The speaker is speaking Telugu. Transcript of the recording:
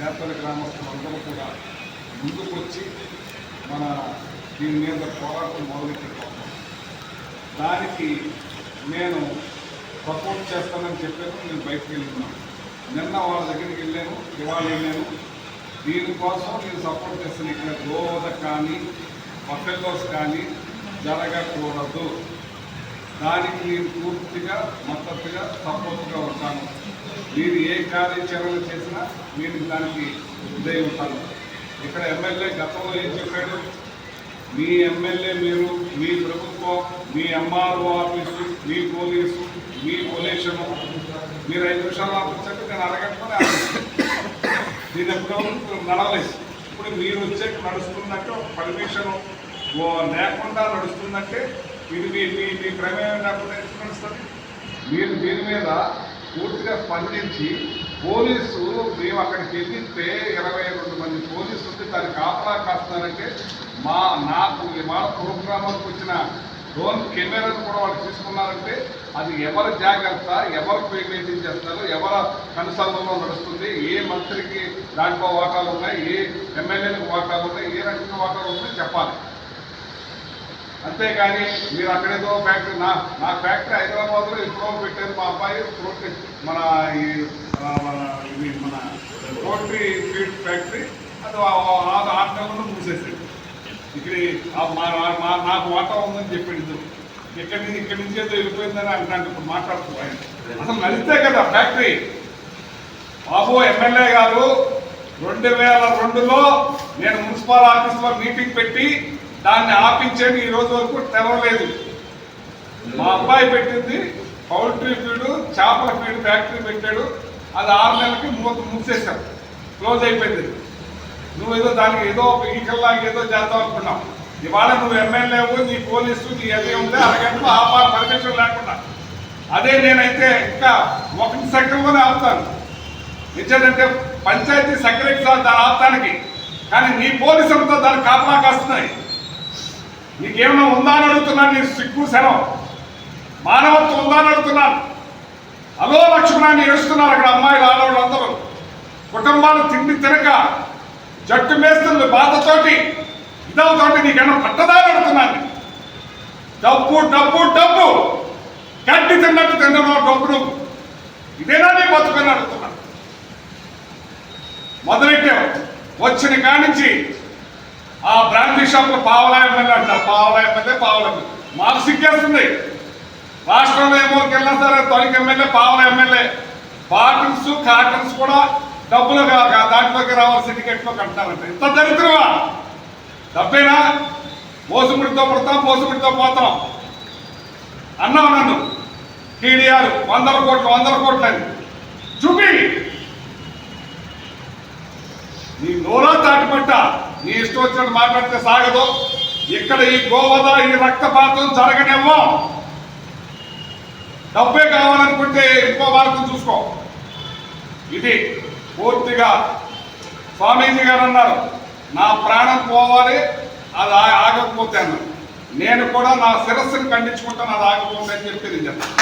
చేపల గ్రామస్తులందరూ కూడా ముందుకు వచ్చి మన దీని మీద పోరాటం మొదలెట్టుకోవాలి. దానికి నేను సపోర్ట్ చేస్తానని చెప్పాను నేను బయటకు వెళ్తున్నాను నిన్న వాళ్ళ దగ్గరికి వెళ్ళాను ఇవాళ వెళ్ళాను. దీనికోసం నేను సపోర్ట్ చేస్తాను. ఇక్కడ గోవద కానీ బఫెల్లోస్ కానీ జరగకూడదు. దానికి నేను పూర్తిగా మద్దతుగా సపోర్ట్గా ఉంటాను. మీరు ఏ కార్యాచరణ చేసినా నేను దానికి ఇదే ఉంటాను. ఇక్కడ ఎమ్మెల్యే గతంలో ఏం చెప్పాడు? మీ ఎమ్మెల్యే మీరు మీ ప్రభుత్వం మీ ఎంఆర్ఓ ఆఫీసు మీ పోలీసు మీ పొల్యూషను మీరు ఐదు నిమిషాలు ఆపించండి నేను అరగట్టుకునే దీని ఎప్పుడు నడవలేదు. ఇప్పుడు మీరు వచ్చే నడుస్తుందంటే ఒక పర్మిషన్ లేకుండా నడుస్తుందంటే ఇది మీ మీ మీ ప్రమేయం లేకుండా మీరు దీని మీద పూర్తిగా స్పందించి పోలీసు మేము అక్కడికి వెళ్ళితే ఇరవై రెండు మంది పోలీసు ఉంటే దాన్ని కాపలా కాస్తున్నారంటే మా నాకు మా ప్రోగ్రాంకి వచ్చిన డ్రోన్ కెమెరాను కూడా వాళ్ళు తీసుకున్నారంటే అది ఎవరి జాగ్రత్త ఎవరు మెయింటైన్ చేస్తారు ఎవరి కనుసంధంలో నడుస్తుంది ఏ మంత్రికి దాంట్లో వాటాలు ఉన్నాయి ఏ ఎమ్మెల్యేలకు వాటాలు ఉన్నాయి ఏ రకంగా వాటాలు ఉన్నాయి చెప్పాలి. అంతేకాని మీరు అక్కడేదో ఫ్యాక్టరీ నా నా ఫ్యాక్టరీ హైదరాబాద్లో ఎప్పుడో పెట్టారు మా అబ్బాయి పోల్ట్రీ మన ఈ మన ఇది మన పోల్ట్రీ ఫీడ్ ఫ్యాక్టరీ అది ఆరు నెలల్లో మూసేసాడు ఇక్కడ మా- మా- నాకు వాటా ఉందని చెప్పింది ఇక్కడి నుంచి ఇక్కడి నుంచి ఏదో వెళ్ళిపోయిందని అంటాను ఇప్పుడు మాట్లాడుతూ ఆయన. అసలు నడిస్తే కదా ఫ్యాక్టరీ. బాబు ఎమ్మెల్యే గారు రెండు వేల రెండులో నేను మున్సిపల్ ఆఫీస్లో మీటింగ్ పెట్టి దాన్ని ఆపించేది ఈ రోజు వరకు తెరవలేదు. మా అబ్బాయి పెట్టింది పౌల్ట్రీ ఫీడ్ చేపల ఫీడ్ ఫ్యాక్టరీ పెట్టాడు. అది ఆరు నెలలకి మూత మూసేశాం. క్లోజ్ అయిపోయింది. నువ్వు ఏదో దానికి ఏదో ఒక ఈకల్లాగా ఏదో చేద్దాం అనుకున్నావు. ఇవాళ నువ్వు ఎమ్మెల్యేవు నీ పోలీసు నీ అదే ఉంటే అరగంటలో ఆపా పర్మిషన్ లేకుండా. అదే నేనైతే ఇంకా ఒక సెకండ్లోనే ఆపుతాను. నిజంటే పంచాయతీ సెక్రటరీ సార్ దాని ఆపుతానికి. కానీ నీ పోలీసు అంతా దాన్ని కాపలా కాస్తున్నాయి. నీకేమైనా ఉందా అని అడుగుతున్నాను నీ సిగ్గు శరం. మానవత్వం ఉందా అని అడుగుతున్నాను. అలో లక్ష్మణాన్ని ఏడుస్తున్నారు అక్కడ అమ్మాయిలు ఆడవాళ్ళు అందరూ. కుటుంబాలు తిండి తినక జట్టు మేస్తుంది బాధతోటి ఇదవుతోటి నీకేమన్నా పట్టదా అని అడుగుతున్నాను. డబ్బు డబ్బు డబ్బు. గడ్డి తిన్నట్టు తిన్నను డబ్బు నువ్వు ఇదేనా నీ బతుకని అడుగుతున్నాను. మొదలెట్టావు? వచ్చిన కానించి ఆ బ్రాండీ షాప్లో పావలా ఎమ్మెల్యే అంటారు పావలా ఎమ్మెల్యే పావలా మాకు సిగ్గేస్తుంది. రాష్ట్రంలో ఏమోకి వెళ్ళినా సరే తొలికి ఎమ్మెల్యే పావల ఎమ్మెల్యే. బాటిల్స్ కాటన్స్ కూడా డబ్బులు కాక దాంట్లోకి రావాల్సిన టికెట్లో అంటారంట ఇంత దరిద్రమా? డబ్బేనా? మోసముడితో పుడతాం మోసముడితో పోతాం. అన్నావు నన్ను. టీడీఆర్ వందల కోట్లు వందల కోట్లు అని చూపి. నీ ఇష్టం వచ్చినట్టు మాట్లాడితే సాగదు. ఇక్కడ ఈ గోవద ఈ రక్తపాతం జరగనివ్వం. డబ్బే కావాలనుకుంటే ఇంకో మార్గం చూసుకో. ఇది పూర్తిగా స్వామీజీ గారు అన్నారు. నా ప్రాణం పోవాలి అది ఆగకపోతే అన్నారు. నేను కూడా నా శిరస్సును ఖండించుకుంటాను అది ఆగకపోతే అని చెప్పి నేను చెప్తాను